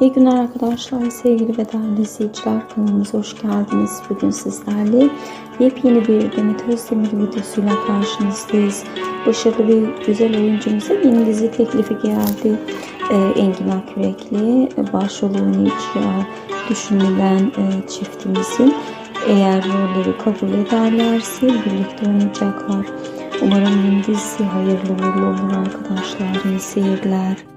İyi günler arkadaşlar, sevgili ve değerli izleyiciler. Kanalımıza hoş geldiniz. Bugün sizlerle yepyeni bir Demet Özdemir videosuyla karşınızdayız. Başarılı bir güzel oyuncumuza yeni dizi teklifi geldi. Ee, Engin Akyürekli başrol oynayacağı düşünülen e, çiftimizin eğer rolleri kabul ederlerse birlikte oynayacaklar. Umarım yeni dizi hayırlı uğurlu olur arkadaşlar. İyi seyirler.